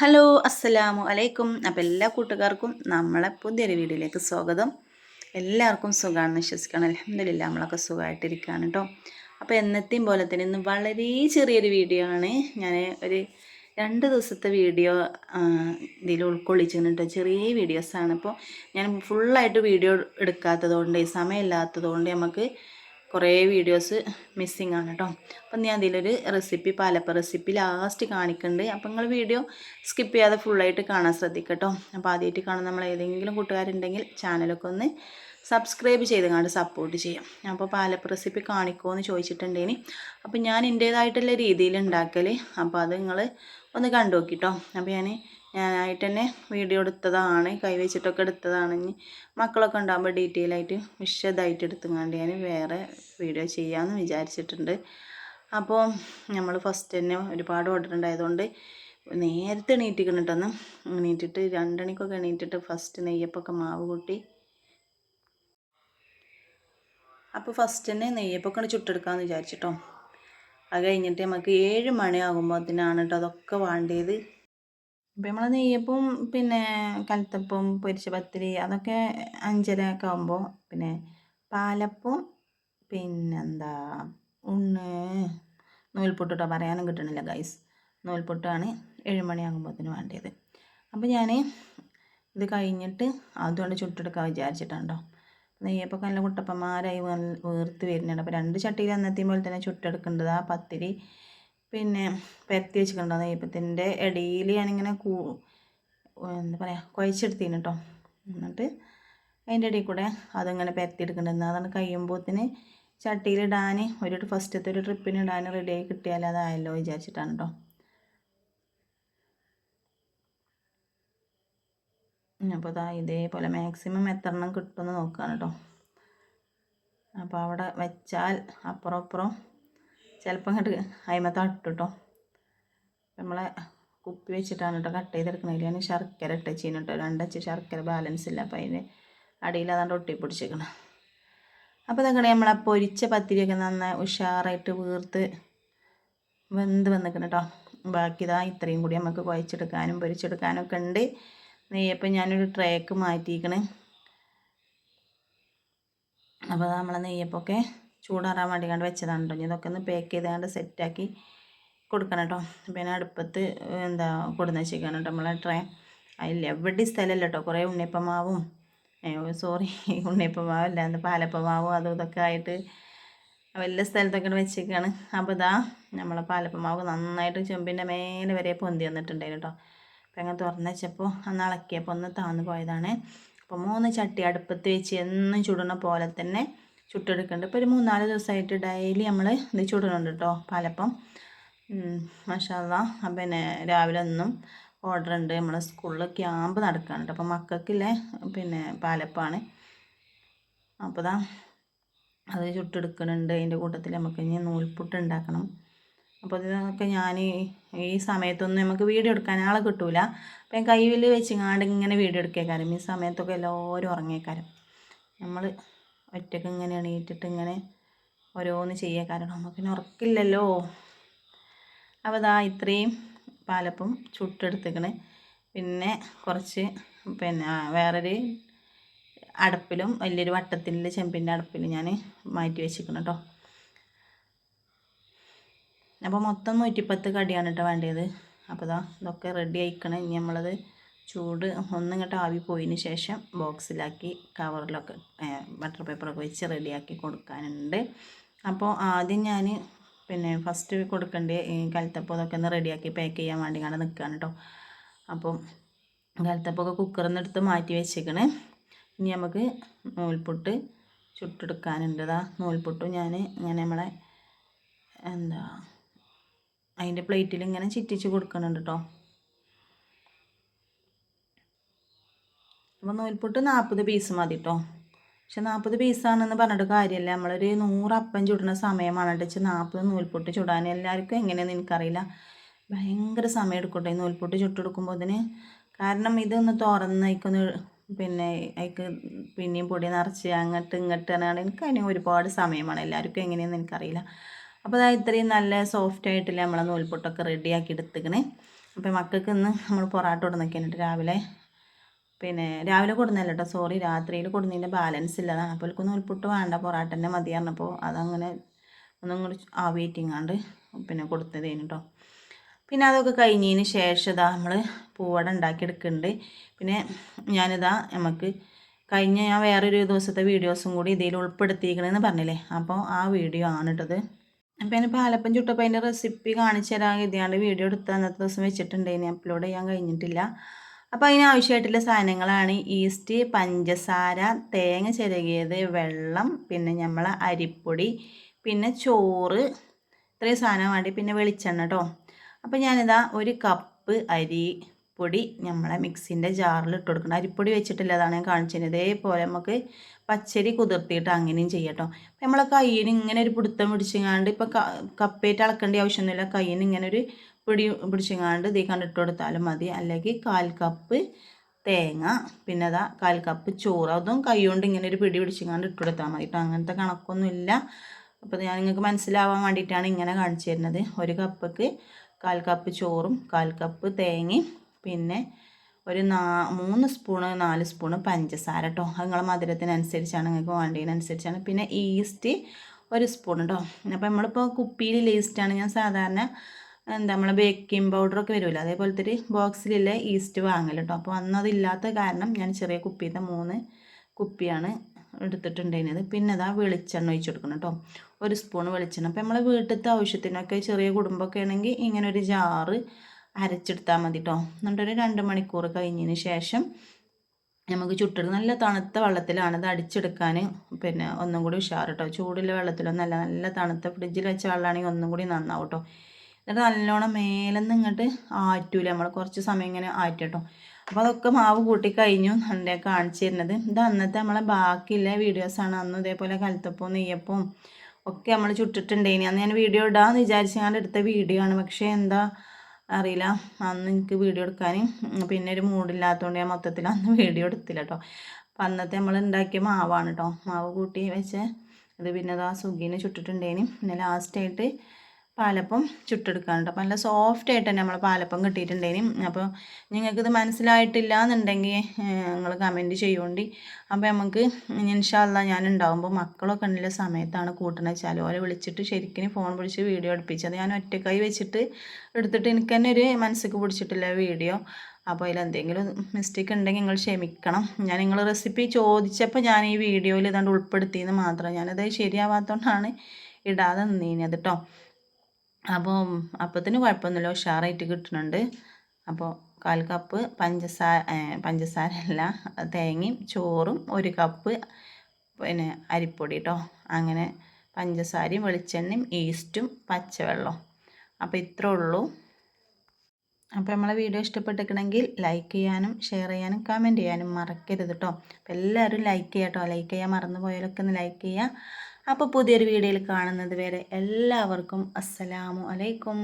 Hello അസ്സലാമു അലൈക്കും. അപ്പോൾ എല്ലാ കൂട്ടുകാർക്കും നമ്മളെ പുതിയൊരു വീഡിയോയിലേക്ക് സ്വാഗതം. എല്ലാവർക്കും സുഖമാണെന്ന് വിശ്വസിക്കണം. അലഹമില്ല നമ്മളൊക്കെ സുഖമായിട്ടിരിക്കുകയാണ് കേട്ടോ അപ്പോൾ എന്നത്തെയും പോലെ തന്നെ ഇന്ന് വളരെ ചെറിയൊരു വീഡിയോ ആണ്. ഞാൻ ഒരു രണ്ട് ദിവസത്തെ വീഡിയോ ഇതിൽ ഉൾക്കൊള്ളിച്ചിട്ടുണ്ട് ചെറിയ വീഡിയോസാണ്. ഇപ്പോൾ ഞാൻ ഫുള്ളായിട്ട് വീഡിയോ എടുക്കാത്തതുകൊണ്ട് സമയമില്ലാത്തതുകൊണ്ട് നമുക്ക് കുറേ വീഡിയോസ് മിസ്സിങ് ആണ് കേട്ടോ അപ്പം ഞാൻ അതിലൊരു റെസിപ്പി പാലപ്പ റെസിപ്പി ലാസ്റ്റ് കാണിക്കുന്നുണ്ട് അപ്പം നിങ്ങൾ വീഡിയോ സ്കിപ്പ് ചെയ്യാതെ ഫുള്ളായിട്ട് കാണാൻ ശ്രദ്ധിക്കട്ടോ അപ്പോൾ ആദ്യമായിട്ട് കാണുന്ന നമ്മൾ ഏതെങ്കിലും കൂട്ടുകാരുണ്ടെങ്കിൽ ചാനലൊക്കെ ഒന്ന് സബ്സ്ക്രൈബ് ചെയ്ത് കണ്ട് സപ്പോർട്ട് ചെയ്യാം. അപ്പോൾ പാലപ്പ റെസിപ്പി കാണിക്കുമോ എന്ന് ചോദിച്ചിട്ടുണ്ടേനി. അപ്പോൾ ഞാൻ എന്റേതായിട്ടുള്ള രീതിയിൽ ഉണ്ടാക്കൽ അപ്പോൾ അത് നിങ്ങൾ ഒന്ന് കണ്ടു നോക്കിട്ടോ അപ്പോൾ ഞാൻ ഞാനായിട്ട് തന്നെ വീഡിയോ എടുത്തതാണ് കൈവച്ചിട്ടൊക്കെ എടുത്തതാണ്. ഇനി മക്കളൊക്കെ ഉണ്ടാകുമ്പോൾ ഡീറ്റെയിൽ ആയിട്ട് വിശദമായിട്ട് എടുത്തുകൊണ്ട് ഞാൻ വേറെ വീഡിയോ ചെയ്യാമെന്ന് വിചാരിച്ചിട്ടുണ്ട്. അപ്പോൾ നമ്മൾ ഫസ്റ്റ് തന്നെ ഒരുപാട് ഓർഡർ ഉണ്ടായതുകൊണ്ട് നേരത്തെ എണീറ്റിക്കണിട്ടൊന്ന് എണീറ്റിട്ട് രണ്ടണിക്കൊക്കെ എണീറ്റിട്ട് ഫസ്റ്റ് നെയ്യപ്പൊക്കെ മാവ് കൂട്ടി. അപ്പോൾ ഫസ്റ്റ് തന്നെ നെയ്യപ്പൊക്കെ ചുട്ടെടുക്കാമെന്ന് വിചാരിച്ചിട്ടോ. അത് കഴിഞ്ഞിട്ട് നമുക്ക് ഏഴ് മണിയാകുമ്പോഴത്തേനാണ് കേട്ടോ അതൊക്കെ വേണ്ടിയത്. ഇപ്പം നമ്മൾ നെയ്യപ്പം പിന്നെ കലത്തപ്പം പൊരിച്ച പത്തിരി അതൊക്കെ അഞ്ചര ഒക്കെ ആകുമ്പോൾ പിന്നെ പാലപ്പം പിന്നെന്താ ഉണ്ണ് നൂൽപുട്ടിട്ടോ പറയാനും കിട്ടണില്ല ഗൈസ് നൂൽപുട്ടാണ് ഏഴുമണിയാകുമ്പോഴത്തേന് വേണ്ടത് അപ്പോൾ ഞാൻ ഇത് കഴിഞ്ഞിട്ട് അതുകൊണ്ട് ചുട്ടെടുക്കാൻ വിചാരിച്ചിട്ടുണ്ടോ നെയ്യപ്പം നല്ല കുട്ടപ്പന്മാരായി വീർത്ത് വരുന്നുണ്ട് അപ്പോൾ രണ്ട് ചട്ടിയിൽ അന്നത്തെയും പോലെ തന്നെ ചുട്ടെടുക്കേണ്ടത് ആ പത്തിരി പിന്നെ പരത്തി വെച്ചിട്ടുണ്ടോ നെയ്യപ്പത്തിന്റെ ഇടയിൽ ഞാനിങ്ങനെ കൂ എന്താ പറയുക കുഴച്ചെടുത്തിന് കേട്ടോ എന്നിട്ട് അതിന്റെ ഇടയിൽ കൂടെ അതിങ്ങനെ പരത്തിയെടുക്കേണ്ടത് അതാണ് കഴിയുമ്പോഴത്തിന് ചട്ടിയിലിടാൻ ഒരു ഫസ്റ്റത്തെ ഒരു ട്രിപ്പിന് ഇടാൻ റെഡിയായി കിട്ടിയാൽ അതായല്ലോ വിചാരിച്ചിട്ടാണ് കേട്ടോ അപ്പോൾ ഇതാ ഇതേപോലെ മാക്സിമം എത്രണ്ണം കിട്ടുമെന്ന് നോക്കുകയാണ് കേട്ടോ അപ്പോൾ അവിടെ വെച്ചാൽ അപ്പുറം അപ്പുറം ചിലപ്പോൾ അങ്ങോട്ട് അയിമ തട്ടു കേട്ടോ നമ്മളെ കുപ്പി വെച്ചിട്ടാണ് കേട്ടോ കട്ട് ചെയ്തെടുക്കണതിൽ ഞാൻ ശർക്കര ഇട്ട് ചെയ്യുന്നു കേട്ടോ രണ്ടച്ച് ശർക്കര ബാലൻസ് ഇല്ല. അപ്പോൾ അതിന് അടിയിൽ അതാണ്ട് ഒട്ടി പിടിച്ചേക്കണം അപ്പോൾ ഇതൊക്കെ നമ്മളെ പൊരിച്ച പത്തിരിയൊക്കെ നന്നായി ഉഷാറായിട്ട് വീർത്ത് വെന്ത് വന്നിക്കണം കേട്ടോ ബാക്കി ഇതാ ഇത്രയും കൂടി നമുക്ക് കുഴച്ചെടുക്കാനും പൊരിച്ചെടുക്കാനും ഒക്കെ ഉണ്ട് നെയ്യപ്പം ഞാനൊരു ട്രേക്ക് മാറ്റിയിരിക്കണേ അപ്പോൾ നമ്മളെ നെയ്യപ്പൊക്കെ ചൂടാറാൻ വേണ്ടി കണ്ട് വെച്ചതാണ് കേട്ടോ. ഇതൊക്കെ ഒന്ന് പാക്ക് ചെയ്ത് കണ്ട് സെറ്റാക്കി കൊടുക്കണം കേട്ടോ. പിന്നെ അടുപ്പത്ത് എന്താ കൊടുന്ന് വെച്ചേക്കാണ് കേട്ടോ നമ്മളെ ട്രേ അതിൽ എവിടെ സ്ഥലമല്ല കേട്ടോ. കുറേ ഉണ്ണിയപ്പമാവും. സോറി ഉണ്ണിയപ്പമാവല്ല എന്താ പാലപ്പമാവും അതും ഇതൊക്കെ ആയിട്ട് വലിയ സ്ഥലത്തൊക്കെ വെച്ചേക്കാണ്. അപ്പോൾ ഇതാ നമ്മളെ പാലപ്പമാവ് നന്നായിട്ട് ചെമ്പിന്റെ മേലെ വരെ പൊന്തി വന്നിട്ടുണ്ടായിരുന്നു കേട്ടോ. അപ്പം അങ്ങനെ തുറന്ന് വെച്ചപ്പോൾ അന്ന് ഇളക്കിയപ്പോൾ ഒന്ന് താന്ന് പോയതാണ്. അപ്പോൾ മൂന്ന് ചട്ടി അടുപ്പത്ത് വെച്ച് എന്നും ചുടുന്ന പോലെ തന്നെ ചുട്ടെടുക്കുന്നുണ്ട് ഇപ്പോൾ ഒരു മൂന്നാൽ ദിവസമായിട്ട് ഡെയിലി നമ്മൾ ഇത് ചുടുന്നുണ്ട് കേട്ടോ പാലപ്പം. മഷാല്ല പിന്നെ രാവിലെ ഒന്നും ഓർഡർ ഉണ്ട് നമ്മളെ സ്കൂളിൽ ക്യാമ്പ് നടക്കാനുണ്ട്. അപ്പോൾ മക്കൾക്കില്ലേ പിന്നെ പാലപ്പാണ്. അപ്പോൾ ഇതാ അത് ചുട്ടെടുക്കുന്നുണ്ട് അതിന്റെ കൂട്ടത്തിൽ നമുക്ക് ഇനി നൂൽപുട്ട് ഉണ്ടാക്കണം. അപ്പോൾ ഇതൊക്കെ ഞാൻ ഈ സമയത്തൊന്നും നമുക്ക് വീഡിയോ എടുക്കാൻ ആളെ കിട്ടൂല. അപ്പം കയ്യിൽ വെച്ചിങ്ങാണ്ട് ഇങ്ങനെ വീഡിയോ എടുക്കേക്കാരും. ഈ സമയത്തൊക്കെ എല്ലാവരും ഉറങ്ങിയേക്കാരും നമ്മൾ ഒറ്റയ്ക്ക് ഇങ്ങനെ എണീറ്റിട്ട് ഇങ്ങനെ ഓരോന്ന് ചെയ്യുക കാരണം നമുക്കിനി ഉറക്കില്ലല്ലോ. അപ്പോൾ ഇതാ ഇത്രയും പാലപ്പം ചുട്ടെടുത്തേക്കണ്. പിന്നെ കുറച്ച് പിന്നെ വേറൊരു അടപ്പിലും വലിയൊരു വട്ടത്തിന്റെ ചെമ്പിന്റെ അടപ്പിൽ ഞാൻ മാറ്റി വെച്ചിരിക്കണം കേട്ടോ അപ്പോൾ മൊത്തം നൂറ്റിപ്പത്ത് കടിയാണ് കേട്ടോ വേണ്ടത്. അപ്പോൾ ഇതാ ഇതൊക്കെ റെഡി ആയിക്കണം. ഇനി നമ്മളത് ചൂട് ഒന്നിങ്ങോട്ട് ആവി പോയതിന് ശേഷം ബോക്സിലാക്കി കവറിലൊക്കെ ബട്ടർ പേപ്പറൊക്കെ വെച്ച് റെഡിയാക്കി കൊടുക്കാനുണ്ട്. അപ്പോൾ ആദ്യം ഞാൻ പിന്നെ ഫസ്റ്റ് കൊടുക്കേണ്ട കലത്തപ്പം അതൊക്കെ ഒന്ന് റെഡിയാക്കി പാക്ക് ചെയ്യാൻ വേണ്ടി കാണാൻ നിൽക്കുകയാണ് കേട്ടോ അപ്പോൾ കലത്തപ്പൊക്കെ കുക്കറിൽ നിന്ന് എടുത്ത് മാറ്റി വെച്ചേക്കണ്. ഇനി നമുക്ക് നൂൽപുട്ട് ചുട്ടെടുക്കാനുണ്ട്. അതാ നൂൽപുട്ടും ഞാൻ ഇങ്ങനെ നമ്മളെ എന്താ അതിന്റെ പ്ലേറ്റിൽ ഇങ്ങനെ ചിറ്റിച്ച് കൊടുക്കുന്നുണ്ട് കേട്ടോ അപ്പോൾ നൂൽപുട്ട് നാൽപ്പത് പീസ് മതി കേട്ടോ പക്ഷെ നാൽപ്പത് പീസാണെന്ന് പറഞ്ഞിട്ട് കാര്യമില്ല. നമ്മളൊരു നൂറ് അപ്പം ചുടുന്ന സമയമാണ് വെച്ചാൽ നാൽപ്പത് നൂൽപുട്ട് ചുടാൻ എല്ലാവർക്കും എങ്ങനെയാണെന്ന് എനിക്കറിയില്ല. ഭയങ്കര സമയം എടുക്കട്ടെ നൂൽപുട്ട് ചുട്ടെടുക്കുമ്പോൾ അതിന് കാരണം ഇതൊന്ന് തുറന്നേക്കൊന്ന് പിന്നെ അതിക്ക് പിന്നെയും പൊടി നിറച്ച് അങ്ങോട്ട് ഇങ്ങോട്ട് പറഞ്ഞാൽ എനിക്ക് അതിന് ഒരുപാട് സമയമാണ്. എല്ലാവർക്കും എങ്ങനെയാണെന്ന് എനിക്കറിയില്ല. അപ്പോൾ അതായത് ഇത്രയും നല്ല സോഫ്റ്റ് ആയിട്ടില്ല നമ്മളെ നൂൽപുട്ടൊക്കെ റെഡിയാക്കി എടുത്തിക്കണേ. അപ്പോൾ മക്കൾക്ക് ഇന്ന് നമ്മൾ പൊറാട്ട കൊടുന്നൊക്കെയാണ് രാവിലെ പിന്നെ രാവിലെ കൊടുന്നല്ല കേട്ടോ സോറി രാത്രിയിൽ കൊടുന്നതിന്റെ ബാലൻസ് ഇല്ലതാണ് അപ്പോൾ നൂൽപുട്ട് വേണ്ട. പൊറാട്ട തന്നെ മതി പറഞ്ഞപ്പോൾ അതങ്ങനെ ഒന്നും കൂടി ആവിയേറ്റിങ്ങാണ്ട് പിന്നെ കൊടുത്തതേനു കേട്ടോ പിന്നെ അതൊക്കെ കഴിഞ്ഞതിന് ശേഷം ഇതാ നമ്മൾ പൂവട ഉണ്ടാക്കിയെടുക്കുന്നുണ്ട് പിന്നെ ഞാനിതാ നമുക്ക് കഴിഞ്ഞ ഞാൻ വേറൊരു ദിവസത്തെ വീഡിയോസും കൂടി ഇതിൽ ഉൾപ്പെടുത്തിയിരിക്കണമെന്ന് പറഞ്ഞില്ലേ? അപ്പോൾ ആ വീഡിയോ ആണ് ഇട്ടത് അപ്പോൾ ഞാൻ പാലപ്പം ചുട്ടപ്പോൾ അതിന്റെ റെസിപ്പി കാണിച്ചു തരാൻ ഇതാണ്ട് വീഡിയോ എടുത്ത് അന്നത്തെ ദിവസം വെച്ചിട്ടുണ്ട് ഇനി അപ്ലോഡ് ചെയ്യാൻ കഴിഞ്ഞിട്ടില്ല. അപ്പോൾ അതിനാവശ്യമായിട്ടുള്ള സാധനങ്ങളാണ് ഈസ്റ്റ് പഞ്ചസാര തേങ്ങ ചിരകിയത് വെള്ളം പിന്നെ നമ്മളെ അരിപ്പൊടി പിന്നെ ചോറ് ഇത്രയും സാധനം വേണ്ടി പിന്നെ വെളിച്ചെണ്ണ കേട്ടോ അപ്പോൾ ഞാനിതാ ഒരു കപ്പ് അരി പൊടി നമ്മളെ മിക്സിന്റെ ജാറിൽ ഇട്ട് കൊടുക്കണം അരിപ്പൊടി വെച്ചിട്ടില്ല അതാണ് ഞാൻ കാണിച്ചത് ഇതേപോലെ നമുക്ക് പച്ചരി കുതിർത്തിയിട്ട് അങ്ങനെയും ചെയ്യട്ടോ അപ്പം നമ്മളെ കയ്യിന് ഇങ്ങനെ ഒരു പിടുത്തം പിടിച്ചങ്ങാണ്ട് ഇപ്പോൾ കപ്പേറ്റ് അളക്കേണ്ട ആവശ്യമൊന്നുമില്ല. കയ്യിന് ഇങ്ങനെ ഒരു പിടി പിടിച്ചെങ്ങാണ്ട് ഇതേ കണ്ടിട്ട് കൊടുത്താലും മതി. അല്ലെങ്കിൽ കാൽ കപ്പ് തേങ്ങ പിന്നെ അതാ കാൽ കപ്പ് ചോറ്. അതും കൈ കൊണ്ട് ഇങ്ങനെ ഒരു പിടി പിടിച്ചെങ്ങാണ്ട് ഇട്ട് കൊടുത്താൽ മതി കേട്ടോ അങ്ങനത്തെ കണക്കൊന്നുമില്ല അപ്പോൾ ഞാൻ നിങ്ങൾക്ക് മനസ്സിലാവാൻ വേണ്ടിയിട്ടാണ് ഇങ്ങനെ കാണിച്ചു തരുന്നത്. ഒരു കപ്പക്ക് കാൽ കപ്പ് ചോറും കാൽ കപ്പ് തേങ്ങയും പിന്നെ ഒരു നാ മൂന്ന് സ്പൂണ് നാല് സ്പൂണ് പഞ്ചസാര കേട്ടോ അത് നിങ്ങളെ മധുരത്തിനനുസരിച്ചാണ് നിങ്ങൾക്ക് വേണ്ടതിനനുസരിച്ചാണ്. പിന്നെ ഈസ്റ്റ് ഒരു സ്പൂൺ കേട്ടോ അപ്പോൾ നമ്മളിപ്പോൾ കുപ്പിയിൽ ഈസ്റ്റാണ് ഞാൻ സാധാരണ എന്താ നമ്മളെ ബേക്കിംഗ് പൗഡറൊക്കെ വരുമല്ലോ? അതേപോലത്തെ ഒരു ബോക്സിലുള്ള ഈസ്റ്റ് വാങ്ങൽ കേട്ടോ അപ്പോൾ അന്നതില്ലാത്ത കാരണം ഞാൻ ചെറിയ കുപ്പിയിലത്തെ മൂന്ന് കുപ്പിയാണ് എടുത്തിട്ടുണ്ടായിരുന്നത്. പിന്നെ അതാ വെളിച്ചെണ്ണ ഒഴിച്ച് കൊടുക്കണം കേട്ടോ ഒരു സ്പൂൺ വെളിച്ചെണ്ണ. അപ്പോൾ നമ്മളെ വീട്ടിലത്തെ ആവശ്യത്തിനൊക്കെ ചെറിയ കുടുംബമൊക്കെ ആണെങ്കിൽ ഇങ്ങനെ ഒരു ജാറ് അരച്ചെടുത്താൽ മതി കേട്ടോ എന്നിട്ടൊരു രണ്ട് മണിക്കൂർ കഴിഞ്ഞതിന് ശേഷം നമുക്ക് ചുട്ടെടുക്കും നല്ല തണുത്ത വെള്ളത്തിലാണ് ഇത് അടിച്ചെടുക്കാൻ പിന്നെ ഒന്നും കൂടി ഉഷാറ് കേട്ടോ ചൂടുള്ള വെള്ളത്തിലൊന്നല്ല നല്ല തണുത്ത ഫ്രിഡ്ജിൽ വെച്ച വെള്ളമാണെങ്കിൽ ഒന്നും കൂടി നന്നാവും കേട്ടോ എന്നിട്ട് നല്ലോണം മേലെന്ന് ഇങ്ങോട്ട് ആറ്റൂല. നമ്മൾ കുറച്ച് സമയം ഇങ്ങനെ ആറ്റട്ടോ. അപ്പോൾ അതൊക്കെ മാവ് കൂട്ടി കഴിഞ്ഞു. എന്റെ കാണിച്ചു തരുന്നത്? ഇത് അന്നത്തെ നമ്മളെ ബാക്കിയുള്ള വീഡിയോസാണ് അന്ന് ഇതേപോലെ കലത്തപ്പവും നെയ്യപ്പവും ഒക്കെ നമ്മൾ ചുട്ടിട്ടുണ്ടേനി അന്ന് ഞാൻ വീഡിയോ ഇടാമെന്ന് വിചാരിച്ച് ഞാൻ എടുത്ത വീഡിയോ ആണ്. പക്ഷേ എന്താ അറിയില്ല. അന്ന് എനിക്ക് വീഡിയോ എടുക്കാൻ പിന്നെ ഒരു മൂഡില്ലാത്തതുകൊണ്ട് ഞാൻ മൊത്തത്തിൽ അന്ന് വീഡിയോ എടുത്തില്ല കേട്ടോ അപ്പം അന്നത്തെ നമ്മൾ ഉണ്ടാക്കിയ മാവാണ് കേട്ടോ മാവ് കൂട്ടി വെച്ച് ഇത് പിന്നെ അത് സുഖീനെ ചുട്ടിട്ടുണ്ടേനി പിന്നെ ലാസ്റ്റായിട്ട് പാലപ്പം ചുട്ടെടുക്കാനുണ്ട് അപ്പോൾ നല്ല സോഫ്റ്റ് ആയിട്ട് തന്നെ നമ്മൾ പാലപ്പം കിട്ടിയിട്ടുണ്ടേനും അപ്പോൾ നിങ്ങൾക്കിത് മനസ്സിലായിട്ടില്ല എന്നുണ്ടെങ്കിൽ നിങ്ങൾ കമന്റ് ചെയ്യുകൊണ്ട് അപ്പോൾ നമുക്ക് ഇൻഷാല്ല ഞാൻ ഉണ്ടാകുമ്പോൾ മക്കളൊക്കെ ഉള്ള സമയത്താണ് കൂട്ടണ വെച്ചാൽ ഓരെ വിളിച്ചിട്ട് ശരിക്കും ഫോൺ വിളിച്ച് വീഡിയോ എടുപ്പിച്ചത് ഞാൻ ഒറ്റക്കായി വെച്ചിട്ട് എടുത്തിട്ട് എനിക്ക് തന്നെ ഒരു മനസ്സിക്ക് പിടിച്ചിട്ടില്ല വീഡിയോ അപ്പോൾ അതിൽ എന്തെങ്കിലും മിസ്റ്റേക്ക് ഉണ്ടെങ്കിൽ നിങ്ങൾ ക്ഷമിക്കണം. ഞാൻ നിങ്ങൾ റെസിപ്പി ചോദിച്ചപ്പോൾ ഞാൻ ഈ വീഡിയോയിൽ ഇതാണ്ട് ഉൾപ്പെടുത്തിയെന്ന് മാത്രം. ഞാനത് ശരിയാവാത്തതുകൊണ്ടാണ് ഇടാതെ നിന്നീനത് കേട്ടോ അപ്പോൾ അപ്പത്തിന് കുഴപ്പമൊന്നുമില്ല. ഉഷാറായിട്ട് കിട്ടുന്നുണ്ട്. അപ്പോൾ കാൽ കപ്പ് പഞ്ചസാര പഞ്ചസാര അല്ല തേങ്ങയും ചോറും ഒരു കപ്പ് പിന്നെ അരിപ്പൊടി കേട്ടോ അങ്ങനെ പഞ്ചസാരയും വെളിച്ചെണ്ണയും ഈസ്റ്റും പച്ചവെള്ളവും. അപ്പോൾ ഇത്രേ ഉള്ളൂ. അപ്പോൾ നമ്മളെ വീഡിയോ ഇഷ്ടപ്പെട്ടിരിക്കണമെങ്കിൽ ലൈക്ക് ചെയ്യാനും ഷെയർ ചെയ്യാനും കമന്റ് ചെയ്യാനും മറക്കരുത് കേട്ടോ അപ്പോൾ എല്ലാവരും ലൈക്ക് ചെയ്യാം കേട്ടോ ലൈക്ക് ചെയ്യാൻ മറന്നു പോയാലൊക്കെ ഒന്ന് ലൈക്ക് ചെയ്യുക. അപ്പോൾ പുതിയൊരു വീഡിയോയിൽ കാണുന്നത് വരെ എല്ലാവർക്കും അസ്സലാമു അലൈക്കും.